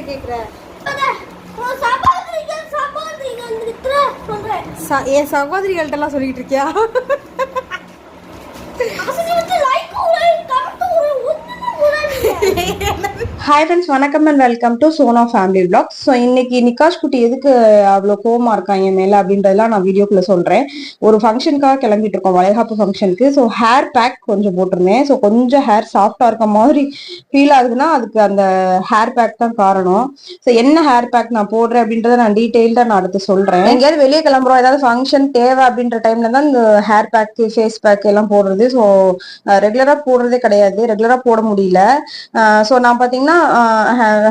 யார்கிட்ட ச- என் சகோதரிகள்ட்ட எல்லாம் சொல்லிட்டு இருக்கியா அசதி வந்து லைக் ஒரு கமெண்ட் ஒரு ஒண்ணுமே போடாதீங்க ஹாய் ஃப்ரெண்ட்ஸ் வணக்கம் and welcome to Sona family vlog so இன்னைக்கு நிகாஷ் குட்டி எதுக்கு அவ்வளோ கோமா இருக்காங்க என் மேலே அப்படின்றதெல்லாம் நான் வீடியோக்குள்ள சொல்கிறேன் ஒரு ஃபங்க்ஷனுக்காக கிளம்பிட்டு இருக்கோம் வளைகாப்பு ஃபங்க்ஷனுக்கு ஸோ ஹேர் பேக் கொஞ்சம் போட்டிருந்தேன். ஸோ கொஞ்சம் ஹேர் சாஃப்டாக இருக்க மாதிரி ஃபீல் ஆகுதுன்னா அதுக்கு அந்த ஹேர் பேக் தான் காரணம். ஸோ என்ன ஹேர் பேக் நான் போடுறேன் அப்படின்றத நான் டீட்டெயில்டாக நான் அடுத்து சொல்கிறேன் எங்கேயாவது வெளியே கிளம்புறோம் ஏதாவது ஃபங்க்ஷன் தேவை அப்படின்ற டைம்ல தான் இந்த ஹேர் பேக் ஃபேஸ் பேக் எல்லாம் போடுறது. ஸோ ரெகுலராக போடுறதே கிடையாது. ரெகுலராக போட முடியல. ஸோ நான் பார்த்தீங்கன்னா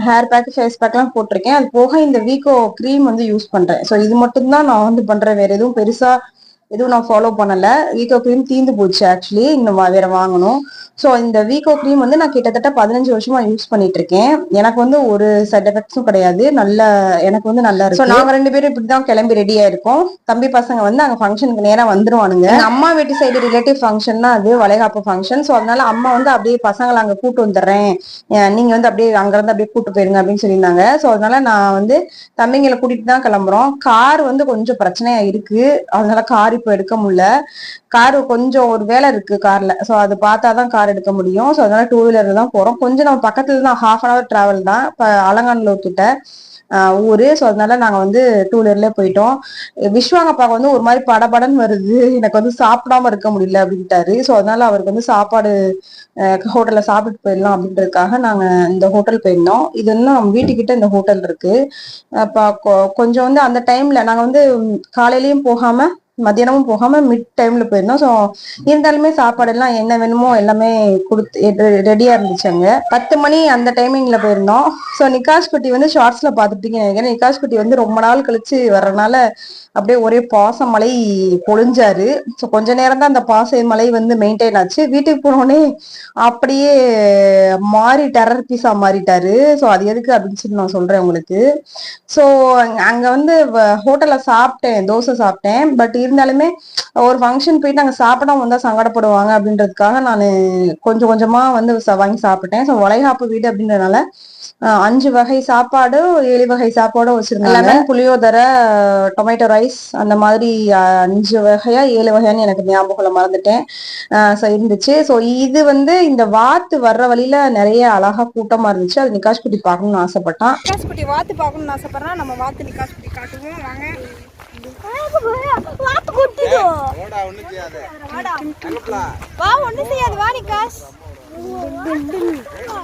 ஹேர் பேக் ஃபேஸ் பேக்லாம் போட்டிருக்கேன். அது போக இந்த வீக்கோ க்ரீம் வந்து யூஸ் பண்றேன். ஸோ இது மட்டும்தான் நான் வந்து பண்றேன். வேற எதுவும் பெருசா எதுவும் நான் ஃபாலோ பண்ணல. வீக்கோ க்ரீம் தீந்து போச்சு ஆக்சுவலி இன்னும் வேற வாங்கணும். ஸோ இந்த வீக்கோ க்ரீம் வந்து நான் கிட்டத்தட்ட பதினஞ்சு வருஷமா யூஸ் பண்ணிட்டு இருக்கேன் எனக்கு வந்து ஒரு சைட் எஃபெக்ட்ஸும் கிடையாது. நல்ல எனக்கு வந்து நல்லா இருக்கு. ஸோ நாங்க ரெண்டு பேரும் இப்படிதான் கிளம்பி ரெடியா இருக்கோம் தம்பி பசங்க வந்து அங்க ஃபங்க்ஷனுக்கு நேரா வந்துருவானுங்க. அம்மா வீட்டு சைடு ரிலேட்டிவ் ஃபங்க்ஷன்னா அது வளைகாப்பு ஃபங்க்ஷன் ஸோ அதனால அம்மா வந்து அப்படியே பசங்களை அங்க கூட்டு வந்துடுறேன். நீங்க வந்து அப்படியே அங்க இருந்து அப்படியே கூட்டு போயிருங்க அப்படின்னு சொல்லியிருந்தாங்க. ஸோ அதனால நான் வந்து தம்பிங்களை கூட்டிட்டு தான் கிளம்புறோம். கார் வந்து கொஞ்சம் பிரச்சனையா இருக்கு. அதனால கார் இப்போ எடுக்க முடியல. கார் கொஞ்சம் ஒரு வேலை இருக்கு கார்ல ஸோ அது பார்த்தா தான் கார் எடுக்க முடியும். ஸோ அதனால டூ வீலர்ல தான் போறோம். கொஞ்சம் நம்ம பக்கத்துல தான் ஹாஃப் அன் அவர் டிராவல் தான். இப்போ அலங்காநல்லூர் கிட்ட ஊரு. ஸோ அதனால நாங்க வந்து டூ வீலர்லேயே போயிட்டோம். விஸ்வாங்கப்பாக்கு வந்து ஒரு மாதிரி படபடன்னு வருது. எனக்கு வந்து சாப்பிடாம இருக்க முடியல அப்படின்ட்டாரு. ஸோ அதனால அவருக்கு வந்து சாப்பாடு ஹோட்டல்ல சாப்பிட்டு போயிடலாம் அப்படின்றதுக்காக நாங்க இந்த ஹோட்டல் போயிருந்தோம். இது வந்து நம்ம வீட்டுக்கிட்ட இந்த ஹோட்டல் இருக்கு. அப்ப கொஞ்சம் வந்து அந்த டைம்ல நாங்க வந்து காலையிலயும் போகாம மத்தியானமும் போகாம மிட் டைம்ல போயிருந்தோம். ஸோ இருந்தாலுமே சாப்பாடு எல்லாம் என்ன வேணுமோ எல்லாமே கொடுத்து ரெடியா இருந்துச்சு அங்க. பத்து மணி அந்த டைமிங்ல போயிருந்தோம். ஸோ நிகாஷ் குட்டி வந்து ஷார்ட்ஸ்ல பாத்துட்டீங்க ஏன்னா நிகாஷ் குட்டி வந்து ரொம்ப நாள் கழிச்சு வர்றதுனால அப்படியே ஒரே பாச மலை பொழிஞ்சாரு. ஸோ கொஞ்ச நேரம் தான் அந்த பாச மலை வந்து மெயின்டைன் ஆச்சு. வீட்டுக்கு போனோடனே அப்படியே மாறி டெரர் பீஸா மாறிட்டாரு. ஸோ அது எதுக்கு அப்படின்னு சொல்லி நான் சொல்றேன் உங்களுக்கு. ஸோ அங்க வந்து ஹோட்டல்ல சாப்பிட்டேன் தோசை சாப்பிட்டேன். பட் இருந்தாலுமே ஒரு ஃபங்க்ஷன் போயிட்டு அங்க சாப்பிடாம வந்தா சங்கடப்படுவாங்க அப்படின்றதுக்காக நான் கொஞ்சம் கொஞ்சமா வந்து ச- வாங்கி சாப்பிட்டேன். ஸோ வளைகாப்பு வீடு அப்படின்றதுனால அஞ்சு வகை சாப்பாடு ஏழு வகை சாப்பாடும் வச்சிருந்தாங்க. புளியோதரை டொமேட்டோ ரைஸ் அந்த மாதிரி அஞ்சு வகையா ஏழு வகையான்னு எனக்கு ஞாபகம் மறந்துட்டேன். ஸோ இருந்துச்சு. ஸோ இது வந்து இந்த வாத்து வர்ற வழியில நிறைய அழகா கூட்டமா இருந்துச்சு. அது நிகாஷ் குட்டி பார்க்கணும்னு ஆசைப்பட்டான். குட்டி வாத்து பார்க்கணும்னு ஆசைப்படுறான் நம்ம வாத்து நிக்காஸ் குட்டி காட்டுவோம். வாங்க. கொட்டுதோ வா ஒண்ணும் செய்யாது. வா நிக்காஸ்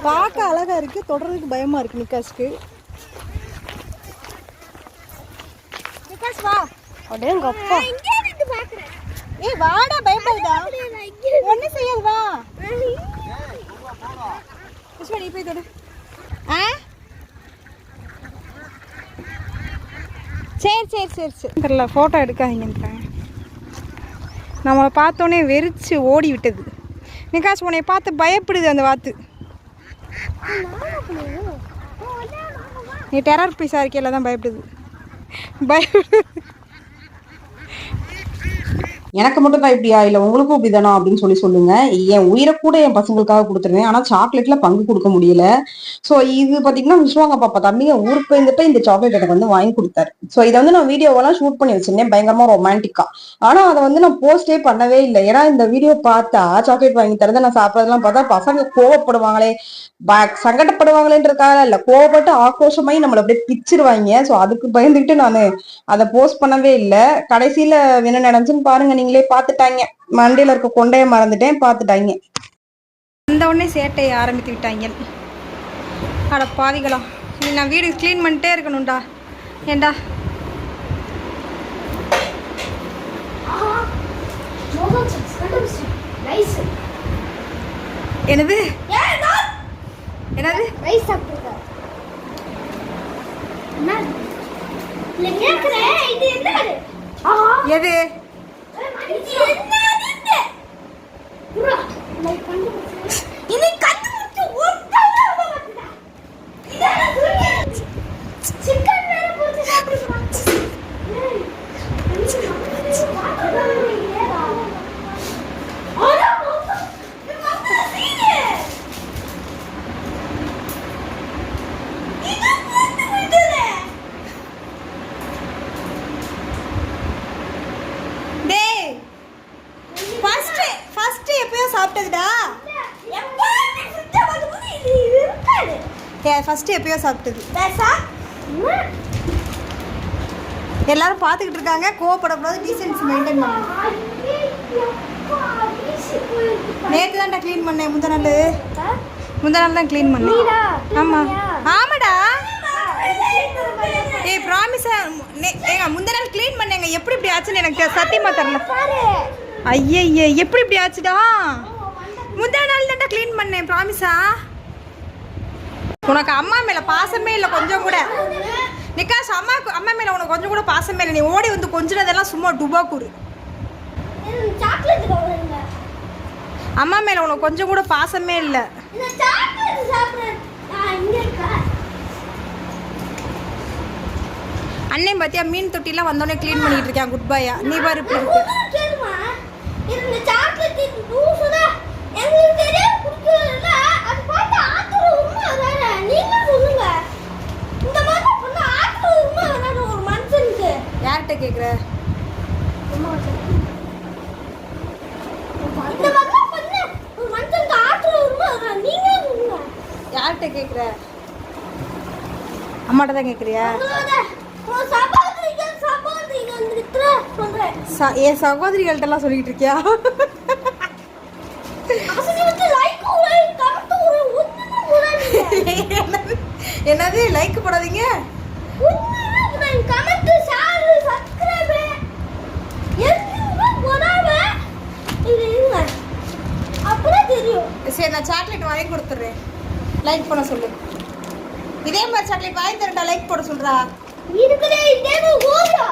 பார்க்க அழகா இருக்கு. தொடர்றதுக்கு பயமா இருக்கு நிக்காஸ்க்கு நிக்காஸ் வா. அப்பா. ஏய் வாடா பயப்படுதா. ஒண்ணும் செய்யாது வா. புஷ்பா நீ போய் தொடு. ஆ? சரி சரி சரி சரி. தெரியல ஃபோட்டோ எடுக்காதீங்கன்றாங்க நம்மளை பார்த்தோன்னே வெறிச்சு ஓடி விட்டது நிகாஷ் உன்னை பார்த்து பயப்படுது அந்த வாத்து. நீ டெரர் பீஸாக இருக்கையில தான் பயப்படுது. பயப்படுது. எனக்கு மட்டும் தான் இப்படியா? இல்ல உங்களுக்கும் இப்படிதானா? அப்படின்னு சொல்லி சொல்லுங்க. என் உயிரை கூட என் பசங்களுக்காக கொடுத்துருவேன். ஆனா சாக்லேட்ல பங்கு கொடுக்க முடியல. சோ இது பாத்தீங்கன்னா விஸ்வாங்க பாப்பா தம்பிங்க ஊருக்கு போயிருந்துட்டு இந்த சாக்லேட் எனக்கு வந்து வாங்கி கொடுத்தாரு. சோ இதை வந்து நான் வீடியோவெல்லாம் ஷூட் பண்ணி வச்சிருந்தேன். பயங்கரமா ரொமான்டிக்கா ஆனா அதை வந்து நான் போஸ்டே பண்ணவே இல்லை. ஏன்னா இந்த வீடியோ பார்த்தா சாக்லேட் வாங்கி தரதை நான் சாப்பிட்றதெல்லாம் பார்த்தா பசங்க கோவப்படுவாங்களே. ப- சங்கடப்படுவாங்களேன்றதுக்காக இல்ல. கோவப்பட்டு ஆக்ரோஷமாயி நம்மள அப்படியே பிச்சிருவாங்க. சோ அதுக்கு பயந்துகிட்டு நான் அதை போஸ்ட் பண்ணவே இல்லை. கடைசியில என்ன நடந்துச்சுன்னு பாருங்க நீங்களே பார்த்துட்டாங்க மண்டையில இருக்க கொண்டைய மறந்துட்டேன் பார்த்துட்டாங்க அந்த உடனே சேட்டையை ஆரம்பித்து விட்டாங்க அட பாவிகளா நீ நான் வீடு க்ளீன் பண்ணிட்டே இருக்கணும்டா ஏண்டா என்னது என்னது ரைஸ் எது Thank you. ஃபஸ்ட்டு எப்பயோ சாப்பிட்டது. எல்லாரும் பார்த்துக்கிட்டு இருக்காங்க கோவப்படக்கூடாது டீசென்சி மெயின்டைன் பண்ணணும். நேற்று தான்டா க்ளீன் பண்ணேன் முந்த நாள். முந்த நாள் தான் க்ளீன் பண்ணேன். ஆமாம்? ஆமாடா. ஏய் ப்ராமிஸா ஏங்க முந்த நாள் க்ளீன் பண்ணேங்க. எப்படி இப்படி ஆச்சுன்னு எனக்கு தெ- சத்தியமா தெரில ஐயய்ய எப்படி இப்படி ஆச்சுடா? முந்தா நாள் தான்டா க்ளீன் பண்ணேன் ப்ராமிஸா உனக்கு அம்மா மேல பாசமே இல்லை கொஞ்சம் கூட. நிக்காஷ் அம்மா அம்மா மேல உனக்கு கொஞ்சம் கூட பாசமே இல்லை. நீ ஓடி வந்து கொஞ்சினதெல்லாம் சும்மா சாக்லேட் கவருங்க அம்மா மேல உனக்கு கொஞ்சம் கூட பாசமே இல்லை. அண்ணன் பாத்தியா மீன் தொட்டிலாம் வந்தோடனே க்ளீன் பண்ணிட்டு இருக்கேன். குட் பாயா நீ பாரு இப்படி இருக்கு முதல்ல கேளுமா இந்த சாக்லேட் லூசுடா எங்களுக்கு தெரியும் குடிக்கிறதுல அது பார்த்து ஆத்துற உண்மை அதானே நீங்க சொல்லுங்க இந்த மாதிரி பண்ண ஆத்துற உண்மை அதானே ஒரு மனுஷனுக்கு யார்கிட்ட கேக்குற இந்த மாதிரிலாம் பண்ண ஒரு மனுஷனுக்கு ஆத்துற உண்மை அதானே நீங்க சொல்லுங்க யார்கிட்ட கேக்குற? அம்மாட்ட தான் ச- என் சகோதரிகள்ட்டெல்லாம் சொல்லிட்டு இருக்கியா? என்னது? லைக் போடாதீங்க ஒண்ணுமே போடாதீங்க கமெண்ட் ஷேர் சப்ஸ்கிரைப் எதுவுமே போடாம இது இருங்க அப்படியே தெரியும் சரி நான் சாக்லேட் வாங்கி கொடுத்துட்றேன் லைக் பண்ண சொல்லு. இதே மாதிரி சாக்லேட் வாங்கி தரேன்டா லைக் போட சொல்றா. இருக்குதே இதே ஓடியா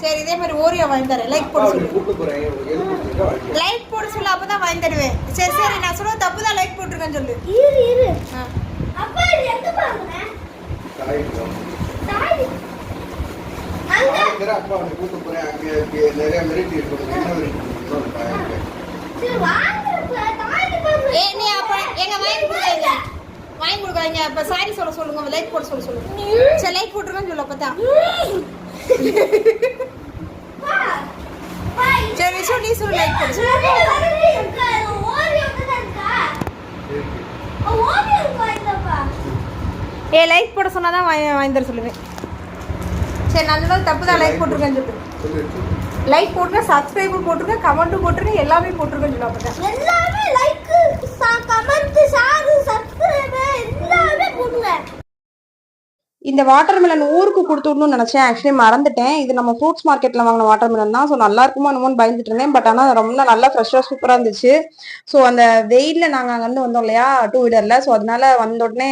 சரி இதே மாதிரி ஓரியோ வாங்கி தரேன் லைக் போட சொல்லு. லைக் போட சொல்லு அப்பதான் வாங்கி தருவேன். சரி சரி நான் சொல்ல தப்பு தான் லைக் போட்டிருக்கேன்னு சொல்லு. இரு இரு. ஆ. அப்பா இது எங்க பாருங்க? அப்பா போறேன். அங்க நிறைய இருக்கு என்ன ஏ நீ அப்ப எங்க வாங்கி. வாங்கி கொடுக்காதீங்க. இப்போ சாரி சொல்ல சொல்லுங்க லைட் போட சொல்ல சொல்லுங்க. சரி லைட் போட்டிருக்கேன்னு சொல்ல பார்த்தா சரி விஷு நீ சொல்லு லைட் போட. சொல்லு சரி ஏ லைக் போட சொன்னா தான் வாங்கி வாங்கி தர சொல்லுவேன். சரி நல்ல தப்பு தான் லைக் போட்டிருக்கேன்னு சொல்லு. சொல்லு, சொல்லு. லைக் போட்டுருங்க சப்ஸ்கிரைபும் போட்டுருங்க கமெண்ட்டும் போட்டுருங்க எல்லாமே போட்டுருக்கேன்னு சொல்லு அப்பதான். எல்லாமே லைக் கமெண்ட் ஷேர் சப்ஸ்கிரைப் எல்லாமே போடுங்க இந்த வாட்டர்மெலன் ஊருக்கு கொடுத்துடணும்னு நினச்சேன். ஆக்சுவலி மறந்துட்டேன். இது நம்ம ஃப்ரூட்ஸ் மார்க்கெட்டில் வாங்கின வாட்டர்மெலன் தான். ஸோ நல்லா இருக்குமோ என்னமோன்னு பயந்துட்டு இருந்தேன். பட் ஆனால் ரொம்ப நல்லா ஃப்ரெஷ்ஷாக சூப்பராக இருந்துச்சு. ஸோ அந்த வெயிலில் நாங்கள் அங்கேருந்து வந்தோம் இல்லையா? டூ வீலரில் ஸோ அதனால வந்த உடனே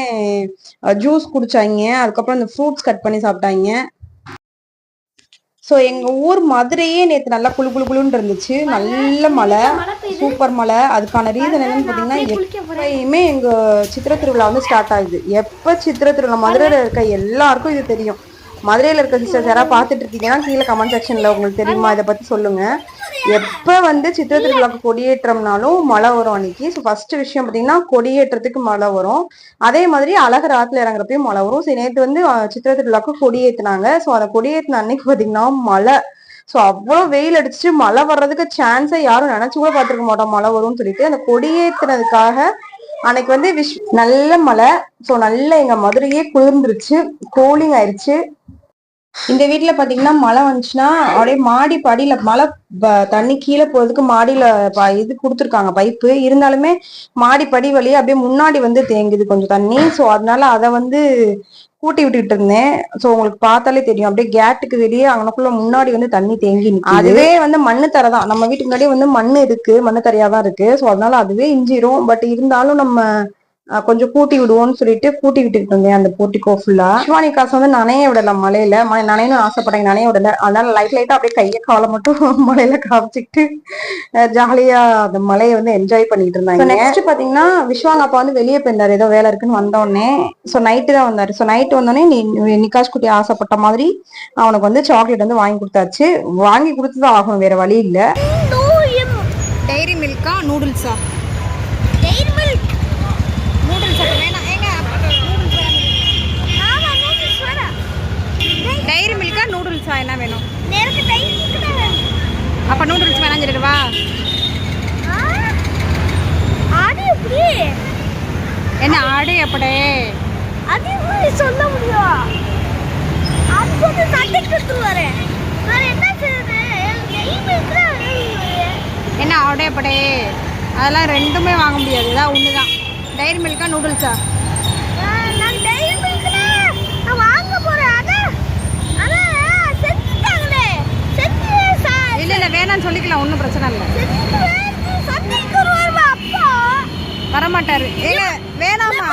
uh, ஜூஸ் குடிச்சாங்க. அதுக்கப்புறம் இந்த ஃப்ரூட்ஸ் கட் பண்ணி சாப்பிட்டாங்க. ஸோ எங்க ஊர் மதுரையே நேற்று நல்லா குளு குளு குளுன்னு இருந்துச்சு. நல்ல மழை. சூப்பர் மழை. அதுக்கான ரீசன் என்னன்னு பார்த்தீங்கன்னா எப்பயுமே எங்க சித்திரை திருவிழா வந்து ஸ்டார்ட் ஆகுது. எப்ப சித்திரை திருவிழா? மதுரையில இருக்க எல்லாருக்கும் இது தெரியும். மதுரையில இருக்க சிஸ்டர்ஸ் யாராவது பார்த்துட்டு இருக்கீங்கன்னா கீழே கமெண்ட் செக்ஷன்ல உங்களுக்கு தெரியுமா? இதை பத்தி சொல்லுங்க. எப்போ வந்து சித்திரை திருவிழாக்கு கொடியேற்றம்னாலும் மழை வரும் அன்னைக்கு. ஸோ ஃபர்ஸ்ட் விஷயம் பார்த்தீங்கன்னா கொடியேற்றத்துக்கு மழை வரும். அதே மாதிரி அழகர் ஆற்றுல இறங்குறப்பையும் மழை வரும். சரி நேற்று வந்து சித்திர சித்திரை திருவிழாக்கு கொடியேற்றினாங்க ஸோ அதை கொடியேற்றின அன்னைக்கு பார்த்தீங்கன்னா மழை. ஸோ அவ்வளோ வெயில் அடிச்சுட்டு மழை வர்றதுக்கு சான்ஸை யாரும் நினைச்சு கூட பார்த்துருக்க மாட்டோம். மழை வரும்னு சொல்லிட்டு அந்த கொடியேற்றினதுக்காக அன்னைக்கு வந்து விஷ் நல்ல மழை. ஸோ நல்ல எங்கள் மதுரையே குளிர்ந்துருச்சு. கூலிங் ஆயிடுச்சு இந்த வீட்டுல பாத்தீங்கன்னா மழை வந்துச்சுன்னா அப்படியே மாடி படியில மழை ப- தண்ணி கீழே போறதுக்கு மாடியில ப- இது கொடுத்துருக்காங்க பைப்பு. இருந்தாலுமே மாடி படி வழியே அப்படியே முன்னாடி வந்து தேங்குது கொஞ்சம் தண்ணி. ஸோ அதனால அதை வந்து கூட்டி விட்டுட்டு இருந்தேன். ஸோ உங்களுக்கு பார்த்தாலே தெரியும். அப்படியே கேட்டுக்கு வெளியே அங்கனக்குள்ள முன்னாடி வந்து தண்ணி தேங்கி அதுவே வந்து மண்ணு தரை தான். நம்ம வீட்டுக்கு முன்னாடியே வந்து மண்ணு இருக்கு. மண்ணு தரையா தான் இருக்கு. ஸோ அதனால அதுவே இஞ்சிரும். பட் இருந்தாலும் நம்ம கொஞ்சம் கூட்டி விடுவோம்னு சொல்லிட்டு கூட்டி விட்டுக்கிட்டு இருந்தேன் அந்த போர்ட்டிகோ ஃபுல்லா சிவானி காசு வந்து நனைய விடல மழையில. மழை நனையணும் ஆசைப்பட்டேன் நனைய விடல. அதனால லைட் லைட்டா அப்படியே கையை காலை மட்டும் மழையில காமிச்சிக்கிட்டு ஜாலியா அந்த மழையை வந்து என்ஜாய் பண்ணிட்டு இருந்தாங்க. நெக்ஸ்ட் பாத்தீங்கன்னா விஸ்வாங்க அப்பா வந்து வெளியே போயிருந்தாரு. ஏதோ வேலை இருக்குன்னு வந்தோடனே ஸோ நைட்டு தான் வந்தாரு. ஸோ நைட்டு வந்தோடனே நீ நீ நிக்காஷ் குட்டி ஆசைப்பட்ட மாதிரி அவனுக்கு வந்து சாக்லேட் வந்து வாங்கி கொடுத்தாச்சு. வாங்கி கொடுத்துதான் ஆகணும். வேற வழி இல்ல. டைரி மில்கா நூடுல்ஸா டைரி மில்க்கா நூடுல்ஸா என்ன வேணும்? அப்ப நூடுல்ஸ் வேணாம் சொல்லிடுவா என்ன ஆடு எப்படி? அது எப்படி சொல்ல முடியும் அது வந்து தட்டி கொடுத்துருவாரு வேற என்ன செய்யுது நெய் இருக்கிற என்ன ஆடையப்படே அதெல்லாம் ரெண்டுமே வாங்க முடியாது. இதான் ஒன்று தான் டைரி மில்கா நூடுல்ஸா இல்லை இல்லை வேணாம்னு சொல்லிக்கலாம். ஒன்றும் பிரச்சனை இல்லை. வரமாட்டாரு. ஏங்க வேணாமா?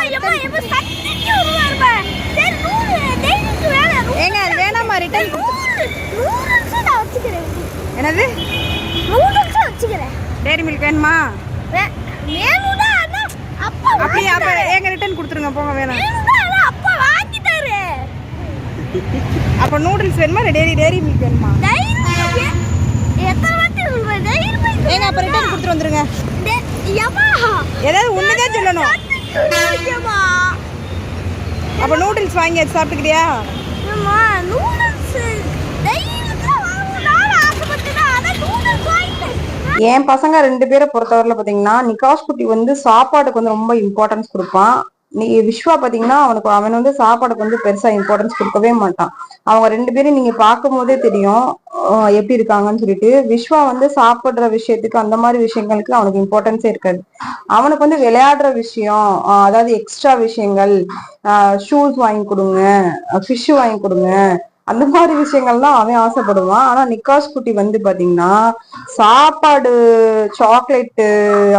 ஏங்க அது வேணாமா? ரிட்டர்ன் என்னது? நூடுல்ஸ் வச்சுக்கிறேன். டைரி மில்க் வேணுமா? அப்படியே அப்போ. ஏங்க ரிட்டர்ன் கொடுத்துருங்க போங்க வேணாம் அப்பா வாங்கிட்டாரு அப்போ நூடுல்ஸ் வேணுமா இல்லை டெய்ரி டெய்ரி மில்க் வேணுமா? ஏங்க அப்போ ரிட்டர்ன் கொடுத்துட்டு வந்துருங்க. ஏதாவது ஒன்று தான் சொல்லணும். அப்போ நூடுல்ஸ் வாங்கி யமா நூடுல்ஸ் டைரிக்கு வாங்கணும்னு ஆசைப்பட்டேன் ஆனா நூடுல்ஸ் வாங்கிட்டேன் என் பசங்க ரெண்டு பேரை பொறுத்தவரையில பாத்தீங்கன்னா நிகாஷ் குட்டி வந்து சாப்பாடுக்கு வந்து ரொம்ப இம்பார்ட்டன்ஸ் கொடுப்பான். நீ விஸ்வா பாத்தீங்கன்னா அவனுக்கு அவன் வந்து சாப்பாடுக்கு வந்து பெருசா இம்பார்ட்டன்ஸ் கொடுக்கவே மாட்டான். அவங்க ரெண்டு பேரும் நீங்க பார்க்கும் போதே தெரியும் எப்படி இருக்காங்கன்னு சொல்லிட்டு. விஸ்வா வந்து சாப்பிடுற விஷயத்துக்கு அந்த மாதிரி விஷயங்களுக்கு அவனுக்கு இம்பார்ட்டன்ஸே இருக்காது. அவனுக்கு வந்து விளையாடுற விஷயம் அதாவது எக்ஸ்ட்ரா விஷயங்கள் ஷூஸ் வாங்கி கொடுங்க ஃபிஷ் வாங்கி கொடுங்க அந்த மாதிரி விஷயங்கள்லாம் அவன் ஆசைப்படுவான். ஆனா நிக்காஸ் குட்டி வந்து பாத்தீங்கன்னா சாப்பாடு சாக்லேட்டு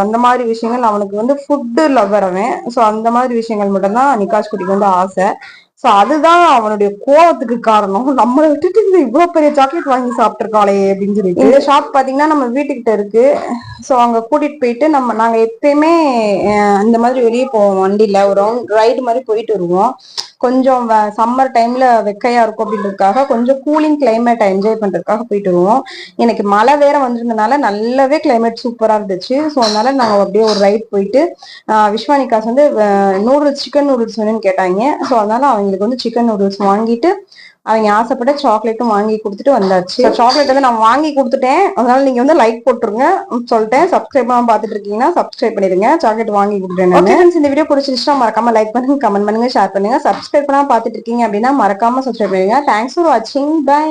அந்த மாதிரி விஷயங்கள் அவனுக்கு வந்து ஃபுட்டு லவ்வர் அவன். ஸோ அந்த மாதிரி விஷயங்கள் மட்டும்தான் நிக்காஸ் குட்டிக்கு வந்து ஆசை. ஸோ அதுதான் அவனுடைய கோவத்துக்கு காரணம். நம்மளை விட்டுட்டு இந்த இவ்வளவு பெரிய சாக்லேட் வாங்கி சாப்பிட்டுருக்காளே அப்படின்னு சொல்லிட்டு. இந்த ஷாப் பாத்தீங்கன்னா நம்ம வீட்டுக்கிட்ட இருக்கு. ஸோ அங்க கூட்டிட்டு போயிட்டு நம்ம நாங்க எப்பயுமே அஹ், இந்த மாதிரி வெளியே போவோம் வண்டியில. ஒரு ரவுண்ட் ரைடு மாதிரி போயிட்டு வருவோம். கொஞ்சம் சம்மர் டைம்ல வெக்கையா இருக்கும் அப்படின்றதுக்காக கொஞ்சம் கூலிங் கிளைமேட்டை என்ஜாய் பண்றதுக்காக போயிட்டு வருவோம். எனக்கு மழை வேற வந்திருந்தனால நல்லாவே கிளைமேட் சூப்பரா இருந்துச்சு. ஸோ அதனால நாங்க அப்படியே ஒரு ரைட் போயிட்டு விஸ்வானிகாஸ் வந்து நூடுல்ஸ் சிக்கன் நூடுல்ஸ் வேணும்னு கேட்டாங்க. ஸோ அதனால அவங்களுக்கு வந்து சிக்கன் நூடுல்ஸ் வாங்கிட்டு அவங்க ஆசைப்பட்ட சாக்லேட்டும் வாங்கி கொடுத்துட்டு வந்தாச்சு. சாக்லேட் வந்து நான் வாங்கி கொடுத்துட்டேன். அதனால நீங்க வந்து லைக் போட்டுருங்க. சொல்லிட்டேன். சப்ஸ்கிரைப் பண்ணாம பாத்துட்டு இருக்கீங்கன்னா சப்ஸ்கிரைப் பண்ணிருங்க சாக்லேட் வாங்கி கொடுத்துட்டேன் இந்த வீடியோ பிடிச்சிருச்சுன்னா மறக்காம லைக் பண்ணுங்க கமெண்ட் பண்ணுங்க ஷேர் பண்ணுங்க. சப்ஸ்கிரைப் பண்ணாம பாத்துட்டு இருக்கீங்க அப்படின்னா மறக்காம சப்ஸ்கிரைப் பண்ணுங்க தேங்க்ஸ் ஃபார் வாட்சிங் பை